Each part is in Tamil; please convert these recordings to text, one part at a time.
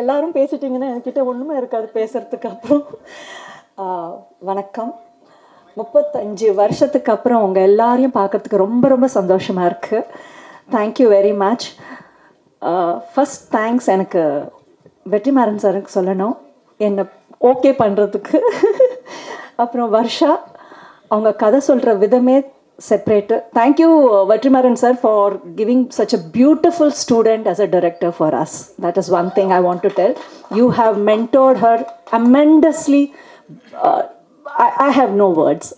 எல்லாரும் பேசிட்டீங்கன்னா என்கிட்ட ஒன்றுமே இருக்காது பேசுறதுக்கு அப்புறம். வணக்கம். முப்பத்தஞ்சு வருஷத்துக்கு அப்புறம் உங்கள் எல்லாரையும் பார்க்கறதுக்கு ரொம்ப ரொம்ப சந்தோஷமாக இருக்குது thank you very much first thanks எனக்கு வெற்றிமாறன் சாருக்கு சொல்லணும். என்னை ஓகே பண்ணுறதுக்கு அப்புறம் வர்ஷா அவங்க கதை சொல்கிற விதமே separate thank you Vetrimaaran sir for giving such a beautiful student as a director for us. That is one thing i want to tell. You have mentored her tremendously. Uh, I, I have no words.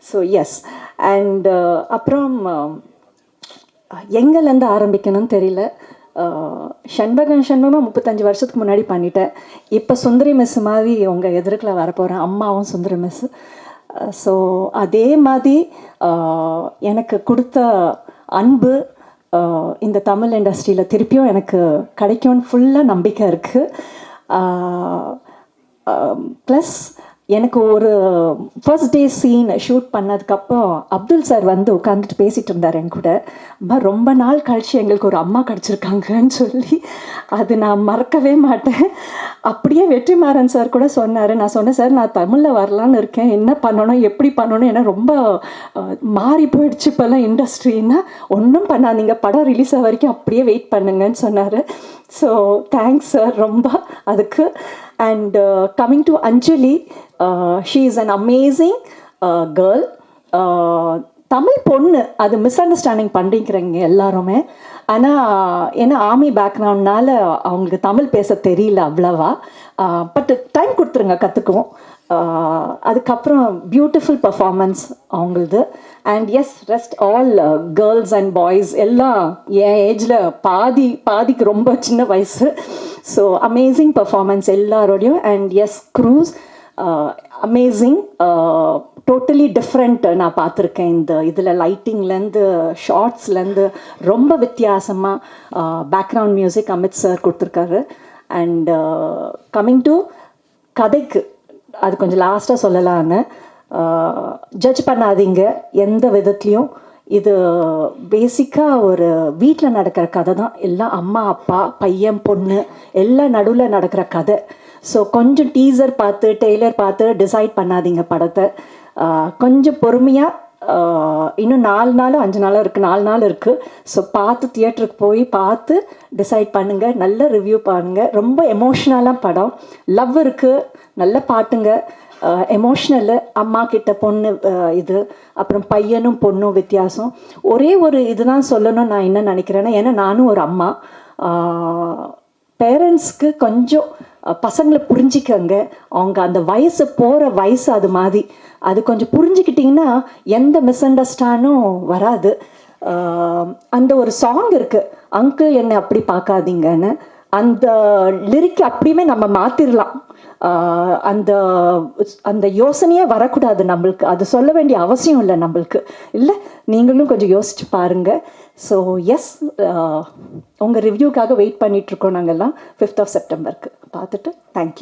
So yes. And uh, அப்புறம் um, எங்கேருந்து ஆரம்பிக்கணும்னு தெரியல. Uh, ஷண்பகன் ஷண்பமாக முப்பத்தஞ்சு வருஷத்துக்கு முன்னாடி பண்ணிட்டேன். இப்போ சுந்தரி மிஸ் மாதிரி உங்கள் எதிர்க்கில் வரப்போகிறேன் அம்மாவும் சுந்தரி மிஸ்ஸு ஸோ அதே மாதிரி எனக்கு கொடுத்த அன்பு இந்த தமிழ் இண்டஸ்ட்ரியில் திருப்பியும் எனக்கு கிடைக்கும்னு ஃபுல்லாக நம்பிக்கை இருக்குது ப்ளஸ் எனக்கு ஒரு ஃபர்ஸ்ட் டே சீன் ஷூட் பண்ணதுக்கப்புறம் அப்துல் சார் வந்து உட்காந்துட்டு பேசிகிட்டு இருந்தார் என் கூட. அம்மா ரொம்ப நாள் கழிச்சு எங்களுக்கு ஒரு அம்மா கிடச்சிருக்காங்கன்னு சொல்லி அது நான் மறக்கவே மாட்டேன். அப்படியே வெற்றிமாறன் சார் கூட சொன்னார். நான் சொன்னேன் சார் நான் தமிழில் வரலான்னு இருக்கேன். என்ன பண்ணணும் எப்படி பண்ணணும்? ஏன்னா ரொம்ப மாறி போயிடுச்சு இப்போல்லாம் இண்டஸ்ட்ரின்னா ஒன்றும் பண்ணாதீங்க. படம் ரிலீஸ் ஆக வரைக்கும் அப்படியே வெயிட் பண்ணுங்கன்னு சொன்னார். ஸோ தேங்க்ஸ் சார் ரொம்ப. அதுக்கு and coming to Anjali she is an amazing girl Tamil பொண்ணு அது மிஸ் அண்டர்ஸ்டாண்டிங் பண்ணிக்கிறீங்க எல்லாருமே. ஆனால் ஏன்னா ஆர்மி பேக்ரவுண்ட்னால அவங்களுக்கு தமிழ் பேச தெரியல அவ்வளவா. பட் டைம் கொடுத்துருங்க கற்றுக்குவோம் அதுக்கப்புறம் பியூட்டிஃபுல் பர்ஃபார்மன்ஸ் அவங்களது. And as rest all girls and boys எல்லாம் என் ஏஜில் பாதி பாதிக்கு ரொம்ப சின்ன வயசு. ஸோ அமேசிங் பர்ஃபார்மன்ஸ் எல்லாரோடையும். And as crews amazing totally different நான் பார்த்துருக்கேன். இந்த இதில் லைட்டிங்லேருந்து ஷார்ட்ஸ்லேருந்து ரொம்ப வித்தியாசமாக பேக்ரவுண்ட் மியூசிக் அமித் சார் கொடுத்துருக்காரு. அண்ட் கம்மிங் டு கதைக்கு. அது கொஞ்சம் லாஸ்ட்டாக சொல்லலாம்னு ஜட்ஜ் பண்ணாதீங்க. எந்த விதத்துலேயும் இது பேசிக்காக ஒரு வீட்டில் நடக்கிற கதை தான். எல்லாம் அம்மா அப்பா பையன் பொண்ணு எல்லாம் நடுவில் நடக்கிற கதை. ஸோ கொஞ்சம் டீசர் பார்த்து டெய்லர் பார்த்து டிசைட் பண்ணாதீங்க படத்தை. கொஞ்சம் பொறுமையாக இன்னும் நாலு நாளும் அஞ்சு நாளும் இருக்குது நாலு நாள் இருக்குது ஸோ பார்த்து தியேட்டருக்கு போய் பார்த்து டிசைட் பண்ணுங்கள் நல்ல ரிவ்யூ பண்ணுங்கள் ரொம்ப எமோஷ்னலாக படம். லவ் இருக்குது நல்ல பாட்டுங்க. எமோஷ்னலு அம்மா கிட்ட பொண்ணு இது அப்புறம் பையனும் பொண்ணும் வித்தியாசம். ஒரே ஒரு இதுதான் சொல்லணும் நான் என்ன நினைக்கிறேன்னா ஏன்னா நானும் ஒரு அம்மா. பேரண்ட்ஸ்க்கு கொஞ்சம் பசங்களை புரிஞ்சிக்கங்க. அவங்க அந்த வயசு போகிற வயசு அது மாதிரி. அது கொஞ்சம் புரிஞ்சுக்கிட்டிங்கன்னா எந்த மிஸ் அண்டர்ஸ்டாண்டும் வராது அந்த ஒரு சாங் இருக்குது அங்கிள் என்னை அப்படி பார்க்காதீங்கன்னு. அந்த லிரிக் அப்படியுமே நம்ம மாற்றிடலாம் அந்த அந்த யோசனையே வரக்கூடாது நம்மளுக்கு. அது சொல்ல வேண்டிய அவசியம் இல்லை நம்மளுக்கு. இல்லை நீங்களும் கொஞ்சம் யோசிச்சு பாருங்க. ஸோ எஸ் உங்கள் ரிவ்யூக்காக வெயிட் பண்ணிகிட்ருக்கோம் நாங்கள்லாம் ஃபிஃப்த் ஆஃப் செப்டம்பருக்கு பார்த்துட்டு தேங்க்யூ